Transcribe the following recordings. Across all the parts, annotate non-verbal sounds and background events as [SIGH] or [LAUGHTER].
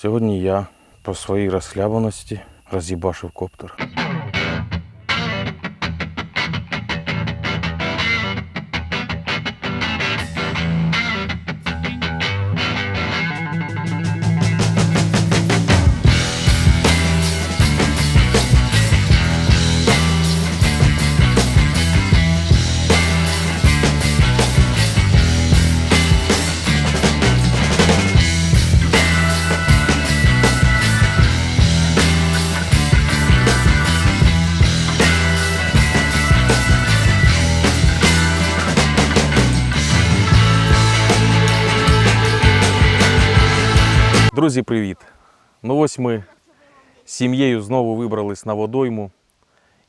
Сьогодні я по своїй розхлябаності роз'їбашив коптер. Ось ми з сім'єю знову вибрались на водойму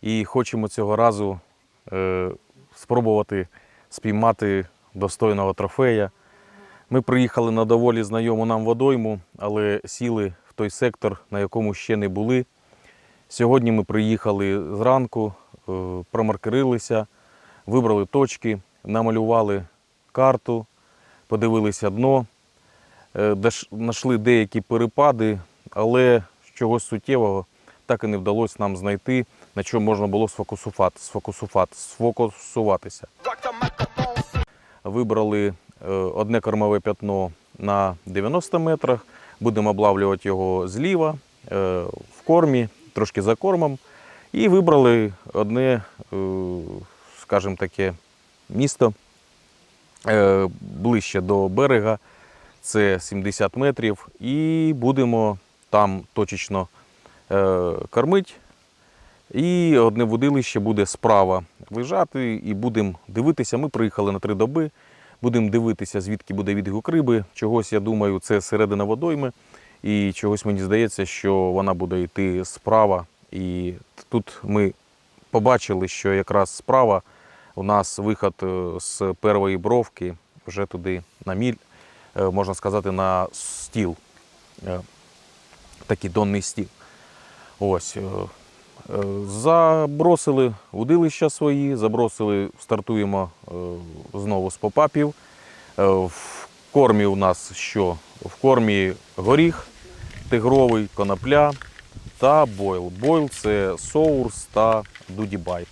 і хочемо цього разу е, спробувати спіймати достойного трофея. Ми приїхали на доволі знайому нам водойму, але сіли в той сектор, на якому ще не були. Сьогодні ми приїхали зранку, е, промаркерилися, вибрали точки, намалювали карту, подивилися дно. Е, знайшли деякі перепади, але чогось суттєвого так і не вдалося нам знайти, на чому можна було сфокусувати, сфокусувати, сфокусуватися. Вибрали е, одне кормове п'ятно на 90 метрах, будемо облавлювати його зліва, е, в кормі, трошки за кормом. І вибрали одне, е, скажімо таке, місто ближче до берега це 70 метрів, і будемо там точечно е, кормити. І одне водилище буде справа лежати, і будемо дивитися. Ми приїхали на три доби. Будемо дивитися, звідки буде відгук риби. Чогось, я думаю, це середина водойми. І чогось мені здається, що вона буде йти справа. І тут ми побачили, що якраз справа у нас виход е, з першої бровки вже туди на міль е, можна сказати, на стіл. Такий донний стіл. Ось. е, е, Забросили удилища свої, забросили, стартуємо е, знову з попапів. В кормі у нас що? В кормі горіх тигровий, конопля та бойл. Бойл це соурс та дудібайт.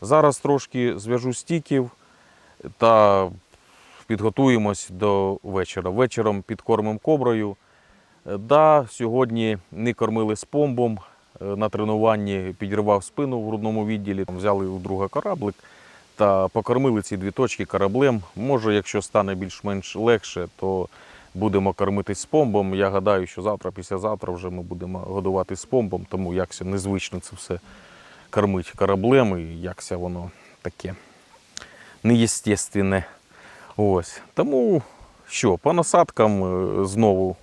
Зараз трошки зв'яжу стіків та підготуємось до вечора. Вечором підкормимо коброю. Да, сьогодні не кормили з помбом. Е, На тренуванні підірвав спину в грудному відділі. Взяли у друга кораблик та покормили ці дві точки кораблем. Може, якщо стане більш-менш легше, то будемо кормити з помбом. Я гадаю, що завтра, післязавтра вже ми будемо годувати з помбом, тому якся незвично це все кормити кораблем і якся воно таке неєстественне. Ось. Тому що, по насадкам е, знову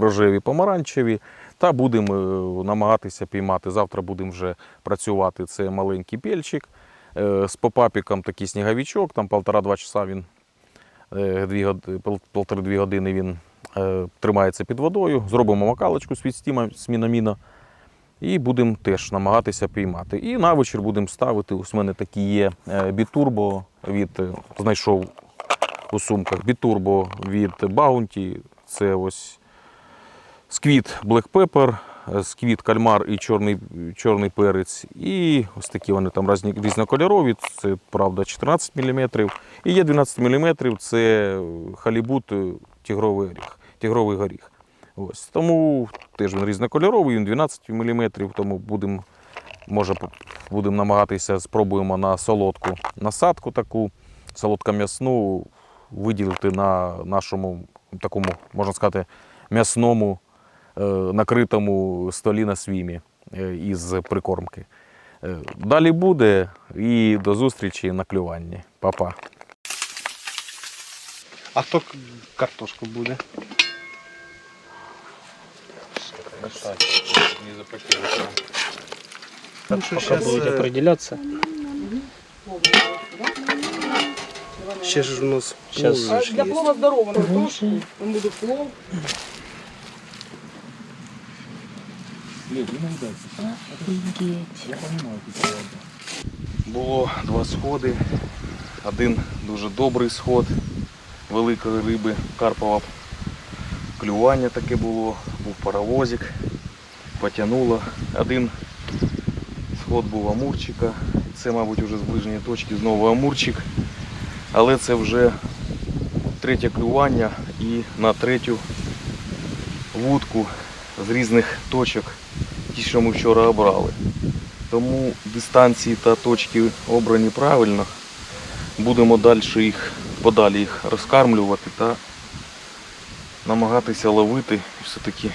рожеві помаранчеві, та будемо е, намагатися піймати. Завтра будемо вже працювати. Це маленький пельчик. Е, З попапіком такий сніговичок, там полтора-два часа він, е, полтори-дві години він тримається під водою. Зробимо макалочку з відстіма з мінаміна. І будемо теж намагатися піймати. І на вечір будемо ставити. Ось у мене такі є бітурбо від знайшов у сумках бітурбо від Bounty. Це ось сквіт Black Pepper, е, сквіт кальмар і чорний, чорний перець. І ось такі вони там різні, різнокольорові. Це правда 14 мм. І є 12 мм, це халібут е, тігровий горіх. Тігровий горіх. Ось. Тому теж він різнокольоровий, він 12 мм, тому будемо може будемо намагатися, спробуємо на солодку насадку таку, солодка м'ясну виділити на нашому такому, можна сказати, м'ясному накритому столі на свімі е, із прикормки. Е, Далі буде і до зустрічі на клюванні. Па-па. А хто картошку буде? Ну, что Пока сейчас будете. Ще ж у нас Щас. плов А ж для є. Було два сходи. Один дуже добрий сход великої риби Карпова. Клювання таке було. був паровозик, потягнуло. Один сход був амурчика. Це, мабуть, вже з ближньої точки знову амурчик. Але це вже третє клювання і на третю вудку з різних точок, ті, що ми вчора обрали. Тому дистанції та точки обрані правильно. Будемо далі їх, подалі їх розкармлювати та намагатися ловити і все-таки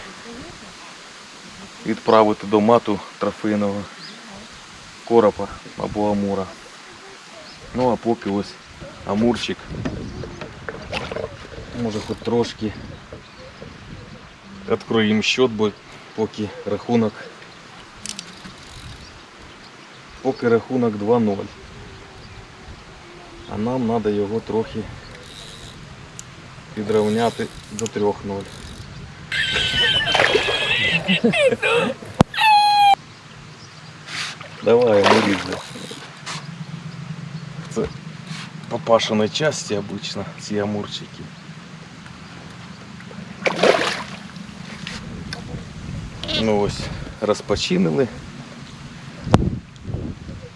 відправити до мату трофейного коропа або амура. Ну а поки ось амурчик. Може хоч трошки відкроємо счет, бо поки рахунок. Поки рахунок 2-0. А нам треба його трохи підрівняти до 3-0. Давай, виріжи. Це папашиної часті обично, ці амурчики. Ну ось, розпочинили.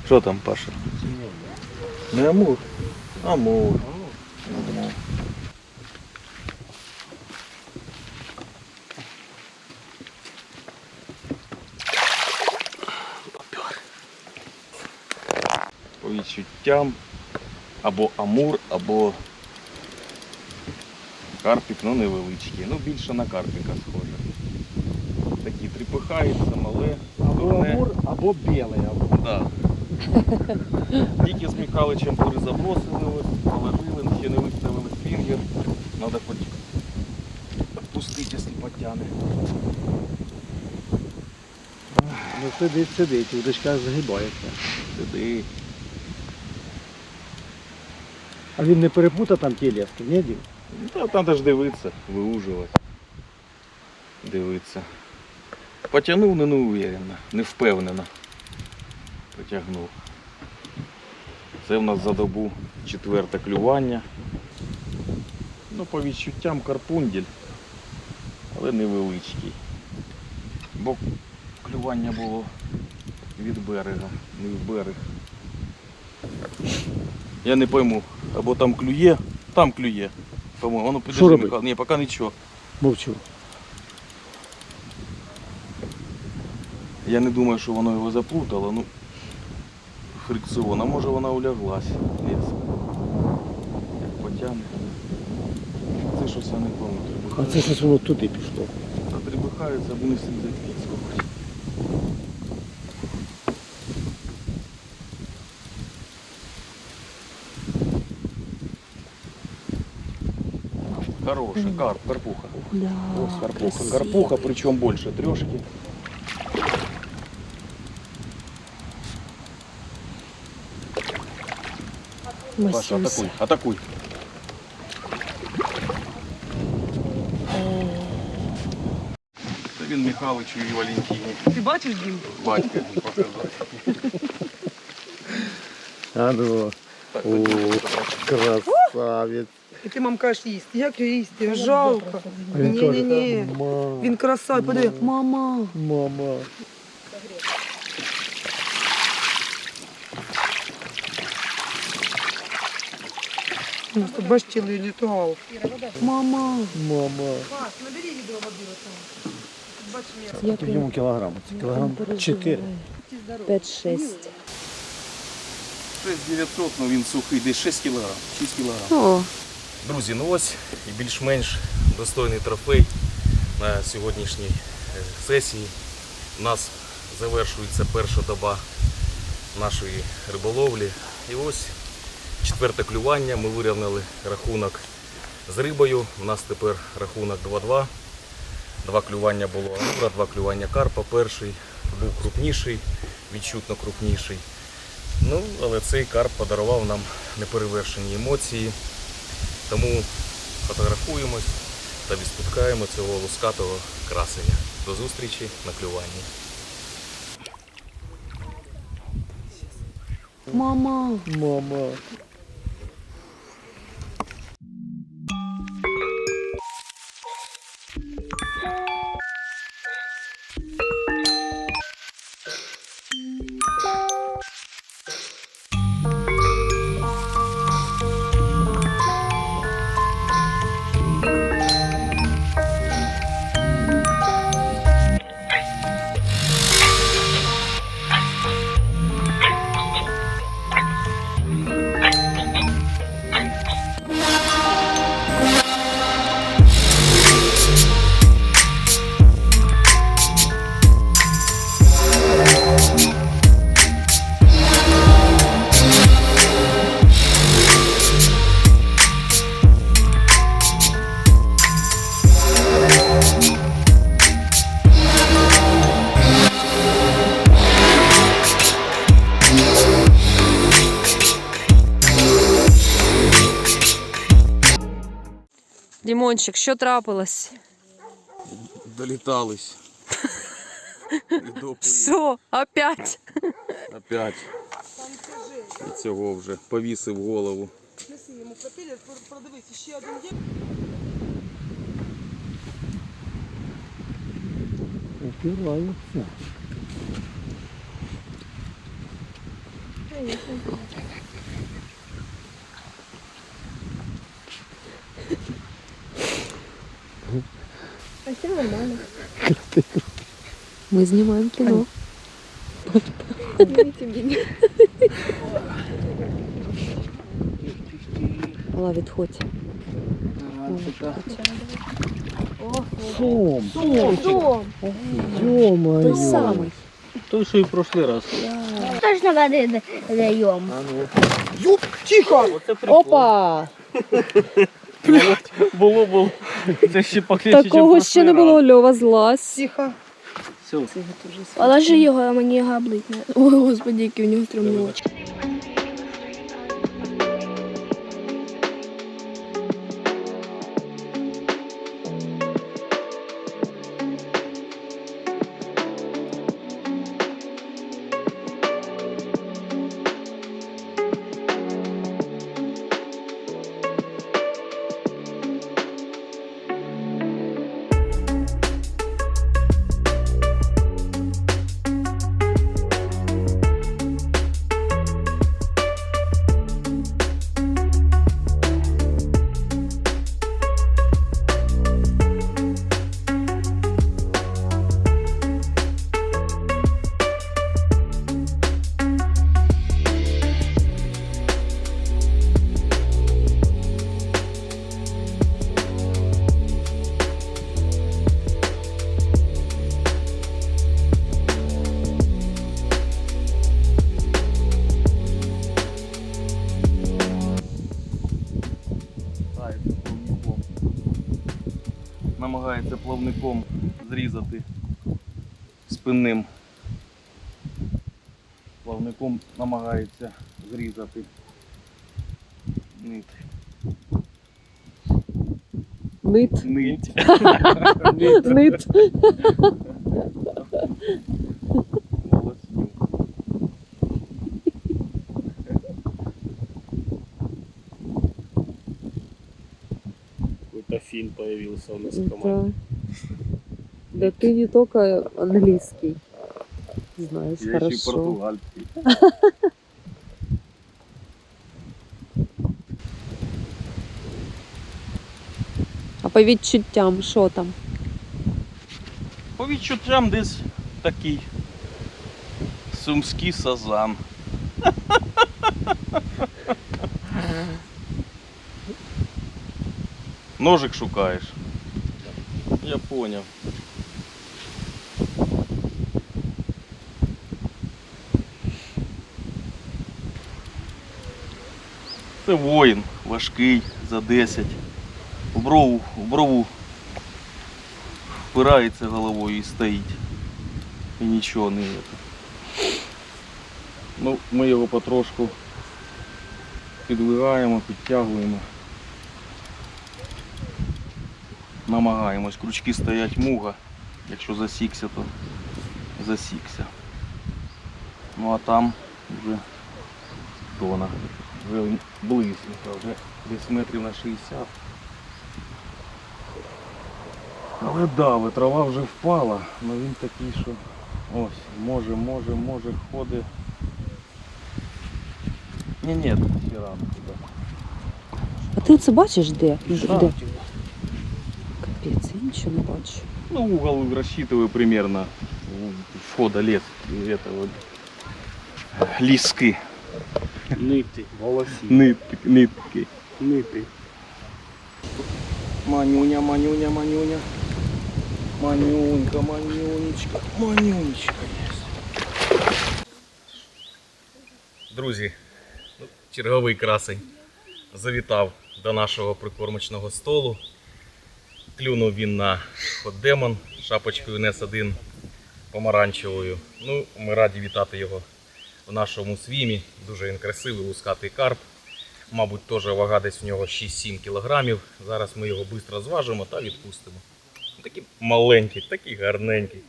Що там, Паша? Не амур. Амур. Амур. Попер. По відчуттям або амур, або карпік, ну невеличкий. Ну більше на карпіка схоже. Такі тріпихаються, мале. Або амур, або білий. Або. Да. Тільки з Михайловичем перезабросили ось, положили, ще не виставили фінгер. Треба хоч відпустити, якщо потягне. Ну сидить, сидить, удочка згибається. Сиди. А він не перепутав там ті лески, ні, Дім? Ну, Та треба ж дивитися, виужувати. Дивитися. Потягнув не неуверенно, не впевнено. Потягнув. Це в нас за добу четверте клювання. Ну, по відчуттям карпунділь, але невеличкий. Бо клювання було від берега, не в берег. Я не пойму, або там клює, там клює. По-моєму, воно підожди. Михайло. Ні, поки нічого. Мовчу. Я не думаю, що воно його заплутало, ну фрикціон, а може вона уляглась лесом. Як потягне. Це щось я не пам'ятаю. А Трибухається. це щось воно туди пішло. Та трибухається, аби не всіх запіцькувати. Хороший, карп, карпуха. Да, Ось карпуха. красиво. Карпуха, причем больше трешки. Паша, Масюсь. атакуй, атакуй. Це він Михайловичу і Валентині. Ти бачиш, Дім? Батька він показав. А ну, Так, О. тоді красавець. І ти мам кажеш їсти. Як його їсти? Жалко. А він Ні, каже, ні, ні. «Мама, Він красавець. Подиви, мама. Мама. У нас тут бачиш цілий. Мама. Мама. Як Йому кілограм. Це кілограм 4. 5-6. 6900, ну він сухий, десь 6 кг. 6 кг. О, Друзі, ну ось і більш-менш достойний трофей на сьогоднішній е, сесії. У нас завершується перша доба нашої риболовлі. І ось четверте клювання. Ми вирівняли рахунок з рибою. У нас тепер рахунок 2-2. Два клювання було амура, два клювання карпа. Перший був крупніший, відчутно крупніший. Ну, але цей карп подарував нам неперевершені емоції. Тому фотографуємось та відпускаємо цього лускатого красення. До зустрічі на клюванні. Мама. Мама. Дімончик, що трапилось? Долітались. Що? Опять? Опять. І цього вже повісив голову. Неси йому капелець, продивись, ще один є. Упираются. Ми знімаємо кіно. Алла, відходь. Сом. Сом. Ё-моё. Той самий. Той, що і в прошлий раз. Точно воды даем. А ну. Юп, тихо! Оце прикол. Опа! [LAUGHS] Було, було. [LAUGHS] Це ще покличе, Такого ще не було, Льова злазь. Тихо. Все. Положи його, а мені його облить. Ой, господи, які у нього стрімні очі. Намагається зрізати спинним. Плавником намагається зрізати нит. Нит. Нить. Нит. Волосню. [LAUGHS] Какой-то фин появился у нас в команде. Да ты не только английский знаешь Я ще й хорошо. португальський. [LAUGHS] А по відчуттям, що там? По відчуттям десь такий сумський сазан. [LAUGHS] Ножик шукаєш. Я поняв. Це воїн важкий за 10. В брову, в брову впирається головою і стоїть. І нічого не є. Ну, ми його потрошку підвигаємо, підтягуємо. Намагаємось. Крючки стоять муга. Якщо засікся, то засікся. Ну а там вже тона. Вже близько, вже десь метрів на 60. Але да, трава вже впала, але він такий, що ось, може, може, може, ходить. Ні, ні, ще рано туди. А ти це бачиш де? Де? Да. Капець, я нічого не бачу. Ну, угол рассчитываю примерно входа лес, этого лиски, Нити, волосі. нитки, нитки. Нити. Манюня, манюня, манюня. Манюнька, манюнечка, манюнечка є. Друзі, черговий красень завітав до нашого прикормочного столу. Клюнув він на хот-демон шапочкою НЕС-1 помаранчевою. Ну, ми раді вітати його в нашому свімі. Дуже він красивий, лускатий карп. Мабуть, теж вага десь в нього 6-7 кілограмів. Зараз ми його швидко зважимо та відпустимо. Такий маленький, такий гарненький.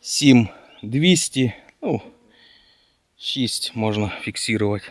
7 200, ну, 6 можна фіксувати.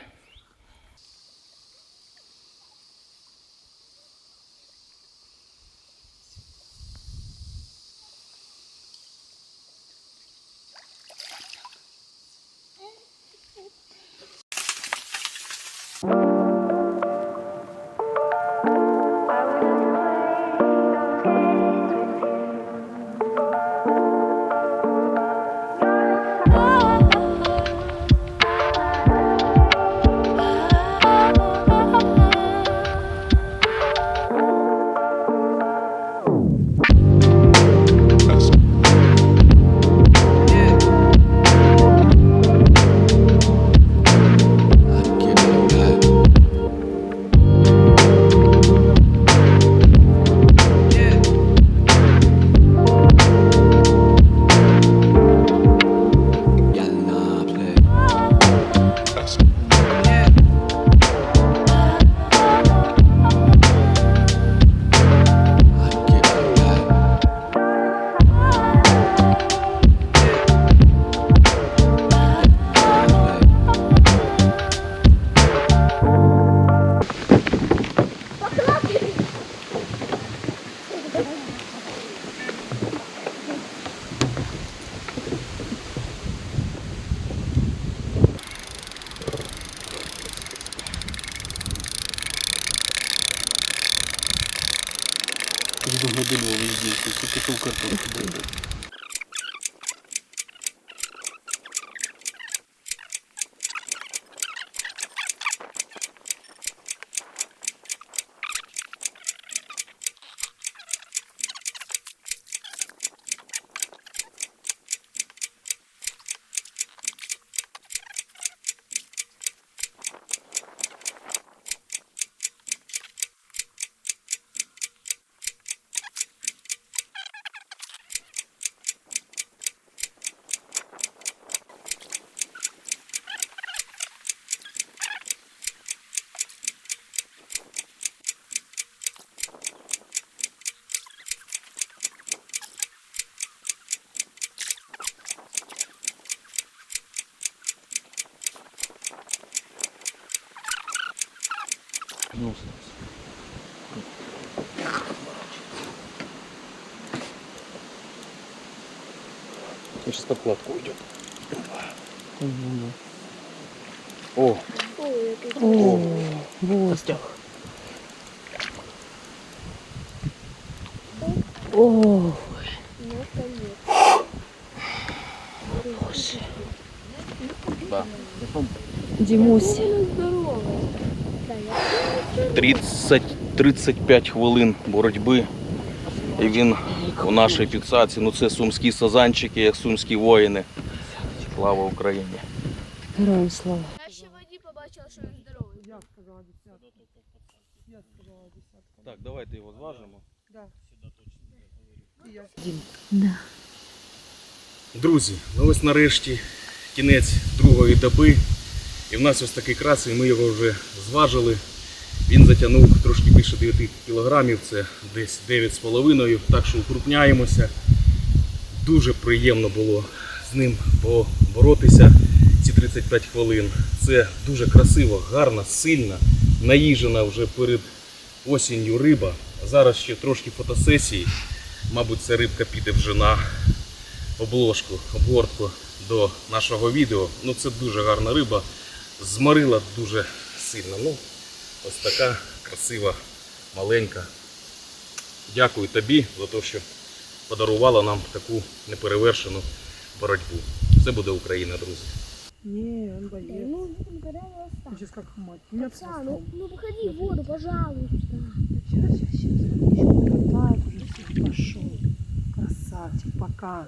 Сейчас подкладку уйдет. О, О, воздух. О, Боже. Да. Дімусь. 30-35 хвилин боротьби. І він у нашій фіксації. Ну це сумські сазанчики, як сумські воїни. Слава Україні! Героям слава. Я ще в воді побачила, що він здоровий. Я сказала десятку. Я сказала десятку. Так, давайте його зважимо. Да. Да. Друзі, ну ось нарешті кінець другої доби. І в нас ось такий красий, ми його вже зважили. Він затягнув трошки більше 9 кілограмів, це десь 9,5, так що укрупняємося. Дуже приємно було з ним поборотися ці 35 хвилин. Це дуже красиво, гарна, сильна, наїжена вже перед осінню риба. Зараз ще трошки фотосесії. Мабуть, ця рибка піде вже на обложку, обгортку до нашого відео. Ну це дуже гарна риба. Зморила дуже сильно. Ну, ось така красива, маленька. Дякую тобі за те, що подарувала нам таку неперевершену боротьбу. Все буде Україна, друзі. Не, он боец. Ну, Он сейчас как мать. Нет, Пацан, ну, ну выходи в воду, пожалуйста. Сейчас, сейчас, сейчас. Пошел. Красавчик, пока.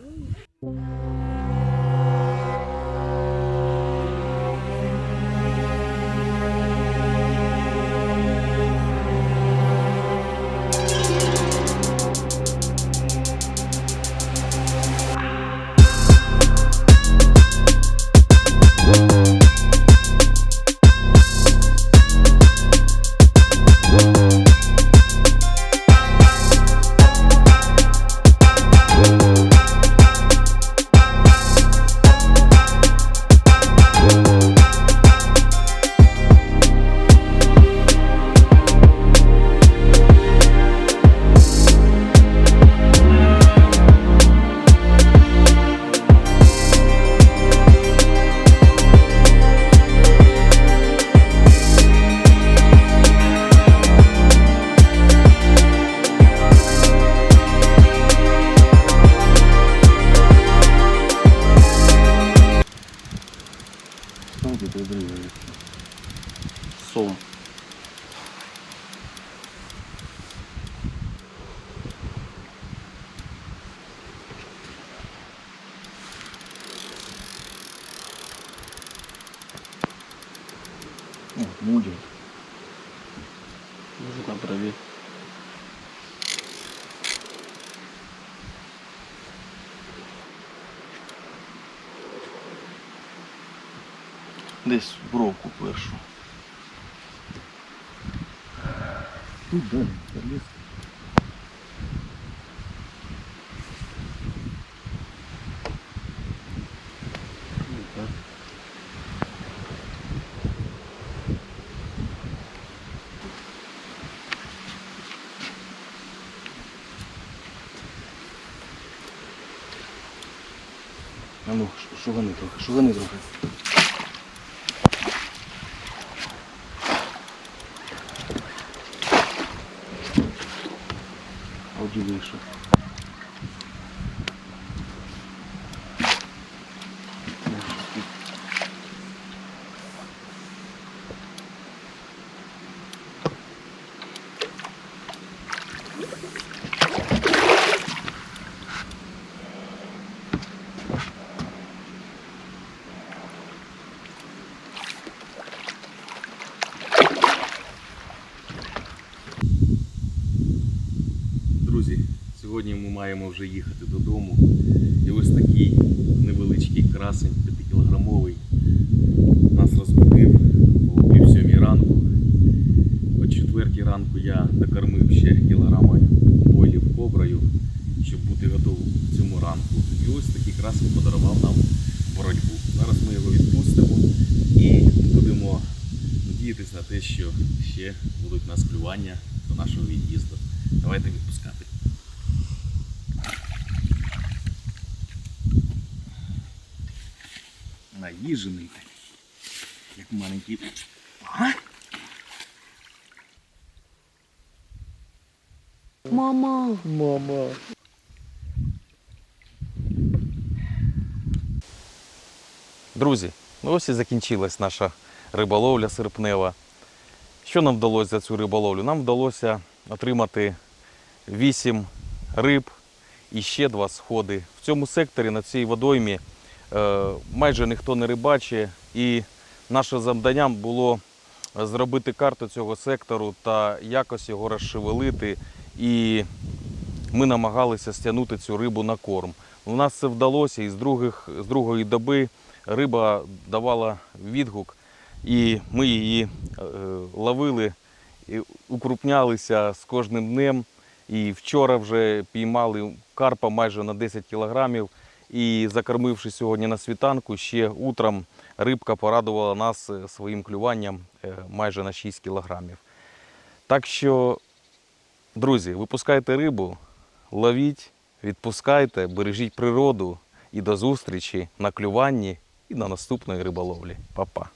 Десь бровку першу. Тут, да, маємо вже їхати додому. І ось такий невеличкий красень, 5-кілограмовий, нас розбудив о пів сьомій ранку. О четвертій ранку я накормив ще кілограми бойлів коброю, щоб бути готовим цьому ранку. І ось такий красень подарував нам боротьбу. Зараз ми його відпустимо і будемо надіятися на те, що ще будуть нас клювання до нашого від'їзду. Давайте відпускати. Наїжений. Як маленький. А? Мама. Мама. Друзі, ну ось і закінчилась наша риболовля серпнева. Що нам вдалося за цю риболовлю? Нам вдалося отримати 8 риб і ще два сходи. В цьому секторі на цій водоймі майже ніхто не рибачить, і наше завданням було зробити карту цього сектору та якось його розшевелити. І ми намагалися стягнути цю рибу на корм. У нас це вдалося, і з, других, з другої доби риба давала відгук, і ми її е, ловили, і укрупнялися з кожним днем. І вчора вже піймали карпа майже на 10 кілограмів. І закормивши сьогодні на світанку, ще утром рибка порадувала нас е, своїм клюванням е, майже на 6 кілограмів. Так що, друзі, випускайте рибу, ловіть, відпускайте, бережіть природу і до зустрічі на клюванні і на наступної риболовлі. Па-па!